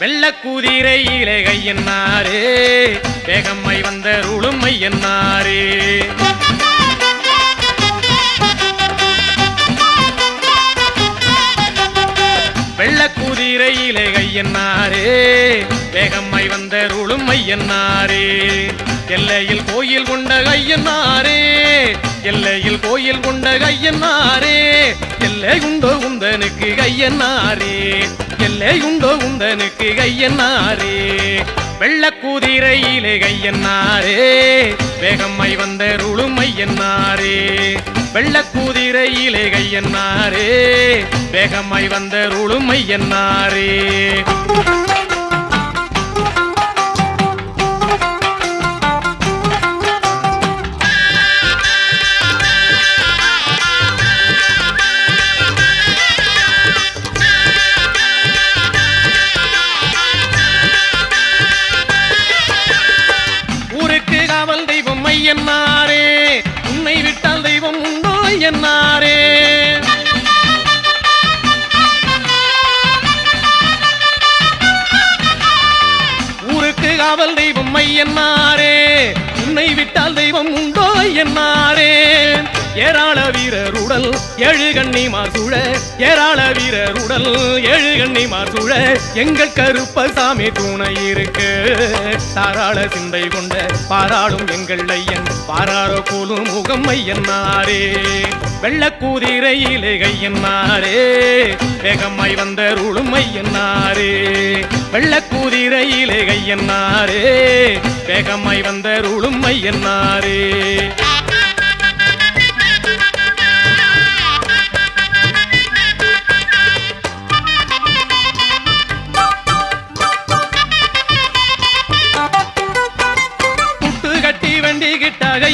வெள்ள குதிரையிலே கையன்னாரே வேகம்மை வந்த ருளுமை என்னாரே? வெள்ள குதிரையிலே கையன்னாரே வேகம்மை வந்த ருளுமை என்னாரே? எல்லையில் கோயில் கொண்ட கையன்னாரே? எல்லையில் கோயில் கொண்ட கையன்னாரே? எல்லை உண்டோ உந்தனுக்கு கையன்னாரே? எல்லை உண்டோ உந்தனுக்கு கையன்னாரே? வெள்ள குதிரையிலே கையன்னாரே. வேகம்மை வந்த ருளுமை என்னாரே வெள்ள குதிரையிலே கையன்னாரே. வேகம்மை வந்த ருளுமை என்னாரே என்னாரே? உன்னை விட்டால் தெய்வம் உண்டோ என்னாரே? ஊருக்கு காவல் தெய்வம் ஐயன்னாரே. உன்னை விட்டால் தெய்வம் உண்டோ என்னாரே? ஏராள வீரருடல் ஏழு கண்ணி மாசூழ ஏராள வீரருடல் ஏழு கண்ணி மாசூழ எங்கள் கருப்பசாமி துணை இருக்கு. தாராள சிந்தை கொண்ட பாராளும் எங்கள் ஐயன். பாராரோ கூலும் முகம் ஐயன்னாரே வெள்ளக்கூதிரையிலே கையன்னாரே வேகமாய் வந்த ருளும் ஐயன்னாரே வெள்ளக்கூதிரையிலே கையன்னாரே வேகமாய் வந்த ருளும் ஐயன்னாரே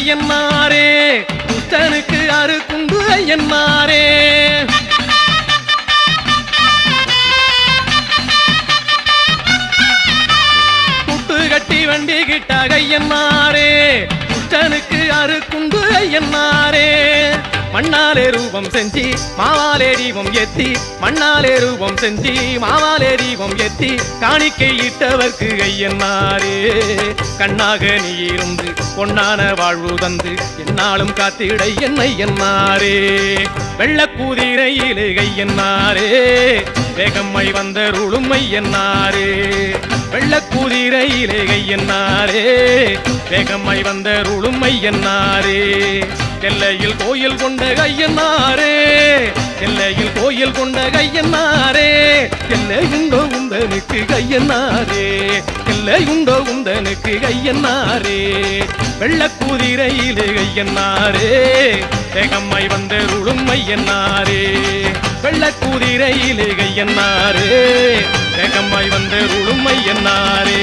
ஐயன்மாரே ஐயன்னாரே புத்தனுக்கு அரு குண்டு ஐயன்னாரே புட்டு கட்டி வண்டி கிட்ட ஐயன்மாரே புத்தனுக்கு அரு குண்டு ஐயன்னாரே மண்ணாலே ரூபம் செஞ்சு மாவாலே தீபம் எத்தி மண்ணாலே ரூபம் செஞ்சு மாவாலே தீபம் எத்தி காணிக்கை இட்டவர்க்கு ஐயன்னாரே கண்ணாக நீ இருந்து பொன்னான வாழ்வு தந்து என்னாலும் காத்திட என்னை என்னாரே வெள்ளக்கூதிரையிலே கையன்னாரே வேகம்மை வந்த ருளுமை என்னாரே வெள்ளக்கூதிரையிலே கையன்னாரே வேகம்மை வந்த ருளுமை என்னாரே எல்லையில் கோயில் கொண்ட கையன்னாரே எல்லையில் கோயில் கொண்ட கையன்னாரே எல்லை உண்டோ உந்தனுக்கு கையன்னாரே எல்லை உண்டோ உந்தனுக்கு கையன்னாரே வெள்ளக்கூதிரையிலே கையன்னாரே வேகம்மை வந்த ருளுமை என்னாரே வெள்ளக்கூதிரையிலே கையன்னாரே வேகம்மாய் வந்த ருளுமை என்னாரே